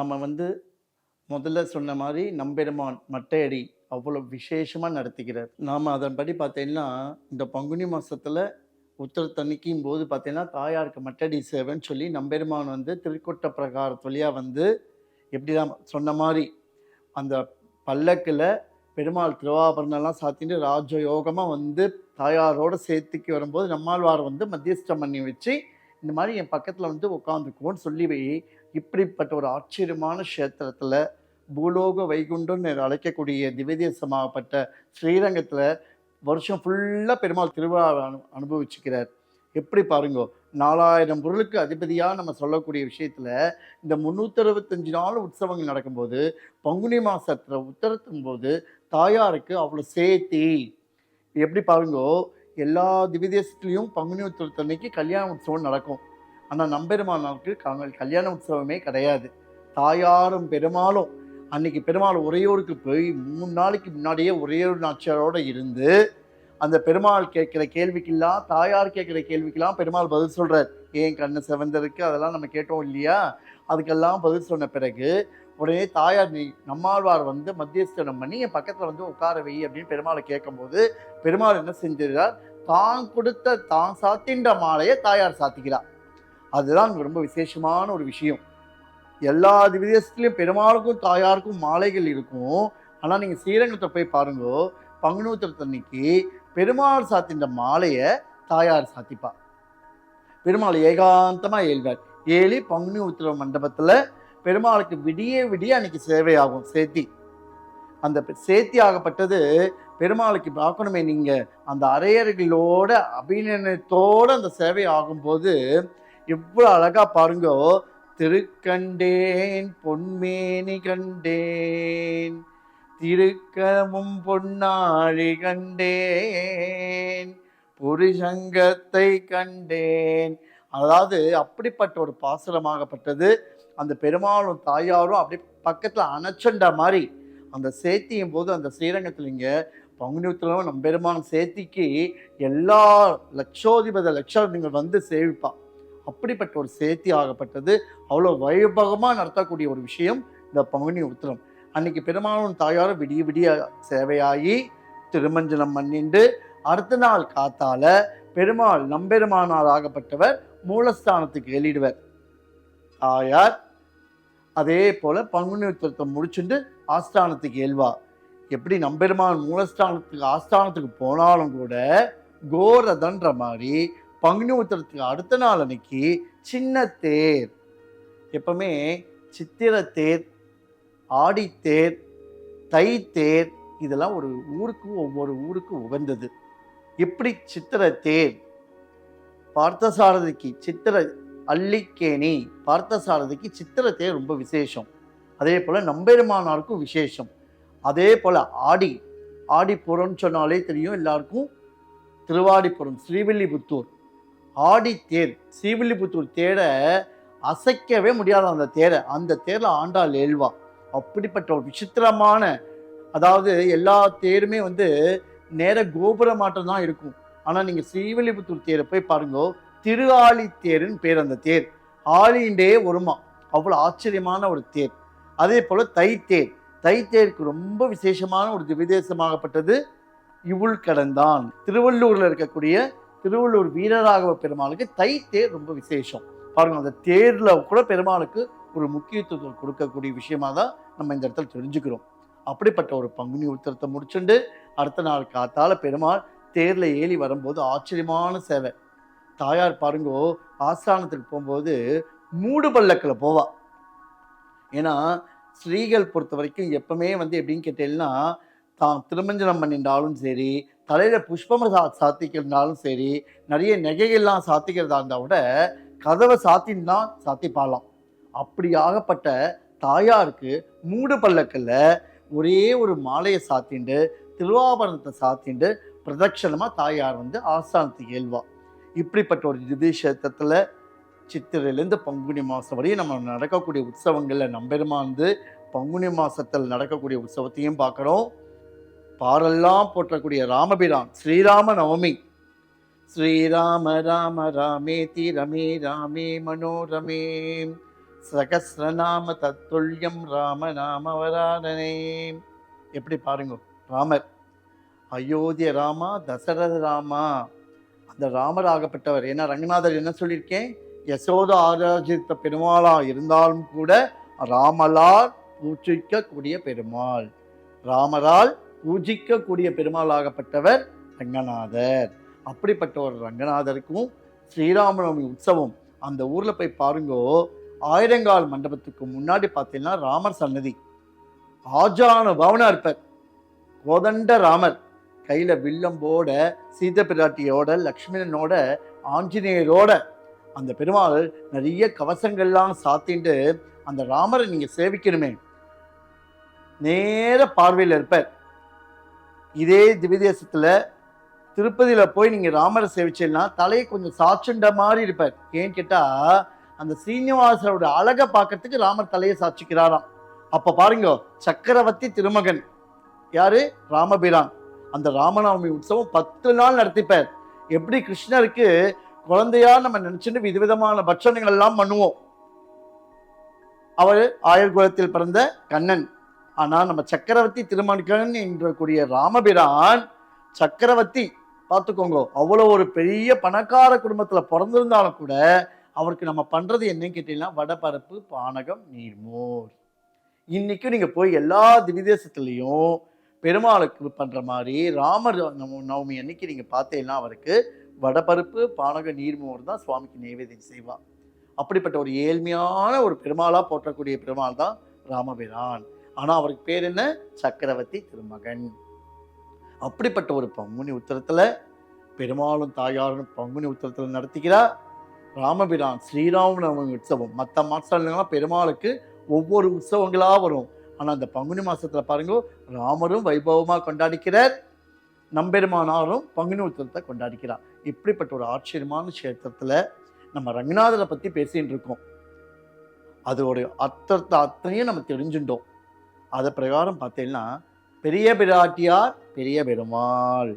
நாம் வந்து முதல்ல சொன்ன மாதிரி நம்பெருமான் மட்டையடி அவ்வளோ விசேஷமாக நடத்திக்கிறார் நாம் அதன்படி பார்த்தீங்கன்னா இந்த பங்குனி மாதத்தில் உத்தரத்தன்னைக்கும் போது பார்த்தீங்கன்னா தாயாருக்கு மட்டடி சேவைன்னு சொல்லி நம்பெருமான் வந்து திருக்கோட்ட பிரகாரத்து வழியாக வந்து எப்படி தான் சொன்ன மாதிரி அந்த பல்லக்கில் பெருமாள் திருவாபரணம்லாம் சாத்திட்டு ராஜயோகமாக வந்து தாயாரோட சேர்த்துக்கு வரும்போது நம்மாழ்வார் வந்து மத்தியஸ்தம் பண்ணி வச்சு இந்த மாதிரி என் பக்கத்தில் வந்து உட்காந்துக்குவோன்னு சொல்லி இப்படிப்பட்ட ஒரு ஆச்சரியமான க்ஷேத்திரத்தில் பூலோக வைகுண்டம்னு அழைக்கக்கூடிய திவ்யதேசமாகப்பட்ட ஸ்ரீரங்கத்தில் வருஷம் ஃபுல்லாக பெருமாள் திருவிழா அனு அனுபவிச்சுக்கிறார். எப்படி பாருங்கோ நாலாயிரம் பொருளுக்கு அதிபதியாக நம்ம சொல்லக்கூடிய விஷயத்தில் இந்த முந்நூற்றறுபத்தஞ்சு நாள் உற்சவங்கள் நடக்கும்போது பங்குனி மாதத்தில் உத்தரத்தும் போது தாயாருக்கு அவ்வளோ சேர்த்தி எப்படி பாருங்கோ எல்லா திவ்யதேசத்துலேயும் பங்குனி உத்தரத்தன்னைக்கு கல்யாண உற்சவம் நடக்கும். ஆனால் நம்பெருமானாருக்கு க- கல்யாண உற்சவமே கிடையாது. தாயாரும் பெருமாளும் அன்னைக்கு பெருமாள் உரையோருக்கு போய் மூணு நாளைக்கு முன்னாடியே ஒரே ஒரு இருந்து அந்த பெருமாள் கேட்குற கேள்விக்கெல்லாம் தாயார் கேட்குற கேள்விக்கெல்லாம் பெருமாள் பதில் சொல்கிறார் ஏன் கண்ணு செவந்திருக்கு? அதெல்லாம் நம்ம கேட்டோம் இல்லையா? அதுக்கெல்லாம் பதில் சொன்ன பிறகு உடனே தாயார் நீ நம்மாழ்வார் வந்து மத்தியஸ்தனம் பண்ணி என் பக்கத்தில் வந்து உட்கார வை அப்படின்னு பெருமாளை கேட்கும்போது பெருமாள் என்ன செஞ்சிருக்கிறார்? தான் கொடுத்த தான் சாத்தின்ற மாலையை தாயார் சாத்திக்கிறார். அதுதான் ரொம்ப விசேஷமான ஒரு விஷயம். எல்லா விதேசத்துலேயும் பெருமாளுக்கும் தாயாருக்கும் மாலைகள் இருக்கும். ஆனால் நீங்கள் ஸ்ரீரங்கத்தை போய் பாருங்க பங்குனூத்திரத்தன்னைக்கு பெருமாள் சாத்தின்ற மாலையை தாயார் சாத்திப்பா. பெருமாள் ஏகாந்தமாக ஏழ்வார். ஏழி பங்குனி உத்திர மண்டபத்தில் பெருமாளுக்கு விடிய விடிய அன்னைக்கு சேவையாகும் சேத்தி. அந்த சேத்தி ஆகப்பட்டது பெருமாளுக்கு பார்க்கணுமே நீங்கள் அந்த அரையர்களோட அபிநயத்தோட அந்த சேவை ஆகும்போது எவ்வளோ அழகா பாருங்கோ. திருக்கண்டேன் பொன்மேனி கண்டேன் திருக்கமும் பொன்னாழி கண்டேன் புரிசங்கத்தை கண்டேன். அதாவது அப்படிப்பட்ட ஒரு பாசுரமாகப்பட்டது. அந்த பெருமாளும் தாயாரும் அப்படி பக்கத்தில் அணைச்சண்ட மாதிரி அந்த சேத்தியும் போது அந்த ஸ்ரீரங்கத்தில் இங்கே பங்குனி நம் பெருமான் சேத்திக்கு எல்லா லட்சோதிபத லட்சம் நீங்கள் வந்து சேவிப்பா அப்படிப்பட்ட ஒரு சேர்த்தி ஆகப்பட்டது. அவ்வளோ வைபகமாக நடத்தக்கூடிய ஒரு விஷயம் இந்த பங்குனி உத்திரம். அன்னைக்கு பெருமாளும் தாயாரும் விடிய விடிய சேவையாகி திருமஞ்சனம் பண்ணிண்டு அடுத்த நாள் காத்தால பெருமாள் நம்பெருமானார் ஆகப்பட்டவர் மூலஸ்தானத்துக்கு எழுதிடுவர் தாயார் அதே போல பங்குனி உத்திரத்தை முடிச்சுட்டு ஆஸ்தானத்துக்கு எழுவா எப்படி நம்பெருமான் மூலஸ்தானத்துக்கு ஆஸ்தானத்துக்கு போனாலும் கூட கோரதன்ற மாதிரி பங்குனி உத்திரத்துக்கு அடுத்த நாள் அன்னைக்கு சின்ன தேர். எப்பவுமே சித்திர தேர் ஆடித்தேர் தை தேர் இதெல்லாம் ஒரு ஊருக்கு ஒவ்வொரு ஊருக்கு உகந்தது. எப்படி சித்திர தேர் பார்த்தசாரதிக்கு சித்திர அள்ளிக்கேணி பார்த்தசாரதிக்கு சித்திர தேர் ரொம்ப விசேஷம். அதே போல் நம்பெருமானாருக்கும் விசேஷம். அதே போல் ஆடி ஆடிப்புறம்னு சொன்னாலே தெரியும் எல்லாருக்கும். திருவாடிப்புறம் ஸ்ரீவில்லிபுத்தூர். ஆடி தேர் ஸ்ரீவில்லிபுத்தூர் தேரை அசைக்கவே முடியாத அந்த தேரை. அந்த தேரில் ஆண்டாள் ஏழ்வா. அப்படிப்பட்ட ஒரு விசித்திரமான அதாவது எல்லா தேருமே வந்து நேர கோபுரமாட்டம் தான் இருக்கும். ஆனால் நீங்கள் ஸ்ரீவில்லிபுத்தூர் தேரை போய் பாருங்க திரு தேருன்னு பேர் அந்த தேர். ஆழிண்டே ஒருமா. அவ்வளோ ஆச்சரியமான ஒரு தேர். அதே போல் தைத்தேர். தைத்தேருக்கு ரொம்ப விசேஷமான ஒரு திவிதேசமாகப்பட்டது இவுள் கடந்தான் திருவள்ளூரில் இருக்கக்கூடிய திருவள்ளூர் வீரராகவ பெருமாளுக்கு தைத்தேர் ரொம்ப விசேஷம். பாருங்க அந்த தேரில் கூட பெருமாளுக்கு ஒரு முக்கியத்துவம் கொடுக்கக்கூடிய விஷயமா தான் நம்ம இந்த இடத்துல தெரிஞ்சுக்கிறோம். அப்படிப்பட்ட ஒரு பங்குனி உத்திரத்தை முடிச்சுண்டு அடுத்த நாள் காத்தால பெருமாள் தேரில் ஏறி வரும்போது ஆச்சரியமான சேவை. தாயார் பாருங்கோ ஆஸ்தானத்துக்கு போகும்போது மூடு பல்லக்கில் போவா. ஏன்னா ஸ்ரீகள் பொறுத்த வரைக்கும் எப்பவுமே வந்து எப்படின்னு கேட்டேன்னா தான் திருமஞ்சனம் பண்ணிட்டாலும் சரி தலையில் புஷ்பம் சா சாத்திக்கிறதுனாலும் சரி நிறைய நெகைகள்லாம் சாத்திக்கிறதா இருந்தால் விட கதவை சாத்தின்னு தான் சாத்திப்பாலாம் அப்படியாகப்பட்ட தாயாருக்கு மூடு பல்லக்கில் ஒரே ஒரு மாலையை சாத்திண்டு திருவாபரணத்தை சாத்திண்டு பிரதட்சணமாக தாயார் வந்து ஆஸ்தானத்துக்கு ஏல்வா. இப்படிப்பட்ட ஒரு திவ்யக்ஷேத்திரத்தில் சித்திரையிலேருந்து பங்குனி மாதம் வரையும் நம்ம நடக்கக்கூடிய உற்சவங்களில் நம்பெருமா வந்து பங்குனி மாதத்தில் நடக்கக்கூடிய உற்சவத்தையும் பார்க்குறோம். பாரெல்லாம் போற்றக்கூடிய ராமபிரான் ஸ்ரீராம நவமி ஸ்ரீராம ராம ராமே தி ரமே ராமே மனோரமே சகசிரநாம தத்துல்யம் ராம நாம வராதனே. எப்படி பாருங்க ராமர். அயோத்திய ராமா தசரத ராமா. அந்த ராமர் ஆகப்பட்டவர். ஏன்னா ரங்கநாதர் என்ன சொல்லியிருக்கேன்? யசோத ஆராஜித்த பெருமாளா இருந்தாலும் கூட ராமலால் பூச்சிக்கக்கூடிய பெருமாள். ராமரால் பூஜிக்கக்கூடிய பெருமாளாகப்பட்டவர் ரங்கநாதர். அப்படிப்பட்ட ஒரு ரங்கநாதருக்கும் ஸ்ரீராமநவமி உற்சவம் அந்த ஊரில் போய் பாருங்கோ. ஆயிரங்கால் மண்டபத்துக்கு முன்னாடி பார்த்தீங்கன்னா ராமர் சன்னதி. ஆஜான பவனா இருப்பார். கோதண்ட ராமர். கையில் வில்லம்போட சீத பிராட்டியோட லக்ஷ்மணனோட ஆஞ்சநேயரோட அந்த பெருமாள் நிறைய கவசங்கள்லாம் சாத்திட்டு அந்த ராமரை நீங்கள் சேவிக்கணுமே. நேர பார்வையில் இருப்பார். இதே திவ்யதேசத்தில் திருப்பதியில் போய் நீங்கள் ராமரை சேவிச்சேன்னா தலையை கொஞ்சம் சாச்சுண்ட மாதிரி இருப்பார். ஏன்னு கேட்டால் அந்த சீனிவாசரோட அழகை பார்க்கறதுக்கு ராமர் தலையை சாட்சிக்கிறாராம் அப்போ பாருங்க சக்கரவர்த்தி திருமகன். யாரு? ராமபிரான். அந்த ராமநவமி உற்சவம் பத்து நாள் நடத்திப்பார். எப்படி கிருஷ்ணருக்கு குழந்தையா நம்ம நினைச்சுட்டு விதவிதமான பட்சணங்கள் எல்லாம் பண்ணுவோம். அவர் ஆயர் குலத்தில் பிறந்த கண்ணன். ஆனால் நம்ம சக்கரவர்த்தி திருமணிக்கன் என்ற கூடிய ராமபிரான் சக்கரவர்த்தி பார்த்துக்கோங்க அவ்வளோ ஒரு பெரிய பணக்கார குடும்பத்தில் பிறந்திருந்தாலும் கூட அவருக்கு நம்ம பண்ணுறது என்னன்னு கேட்டீங்கன்னா வடபரப்பு பானகம் நீர்மோர். இன்றைக்கும் நீங்கள் போய் எல்லா திவிதேசத்துலேயும் பெருமாளுக்கு பண்ணுற மாதிரி ராமர் நவ- நவமி அன்னைக்கு நீங்கள் பார்த்தீங்கன்னா அவருக்கு வடபருப்பு பானக நீர்மோர் தான் சுவாமிக்கு நைவேத்தியம் செய்வார் அப்படிப்பட்ட ஒரு ஏழ்மையான ஒரு பெருமாளாக போற்றக்கூடிய பெருமாள் தான் ராமபிரான். ஆனால் அவருக்கு பேர் என்ன? சக்கரவர்த்தி திருமகன். அப்படிப்பட்ட ஒரு பங்குனி உத்தரத்தில் பெருமாளும் தாயாரும் பங்குனி உத்தரத்தில் நடத்திக்கிறார் ராமபிரான் ஸ்ரீராம உற்சவம். மற்ற மாசம்லாம் பெருமாளுக்கு ஒவ்வொரு உற்சவங்களாக வரும். ஆனால் அந்த பங்குனி மாதத்தில் பாருங்க ராமரும் வைபவமாக கொண்டாடிக்கிறார். நம்பெருமானாரும் பங்குனி உத்தரத்தை கொண்டாடிக்கிறார். இப்படிப்பட்ட ஒரு ஆச்சரியமான கஷேத்திரத்தில் நம்ம ரங்கநாதரை பற்றி பேசிகிட்டு இருக்கோம். அதோடைய அர்த்தத்தை அத்தனையும் நம்ம தெரிஞ்சுட்டோம். அதை பிரகாரம் பார்த்தீங்கன்னா பெரிய பிராட்டியார் பெரிய பெருமாள்.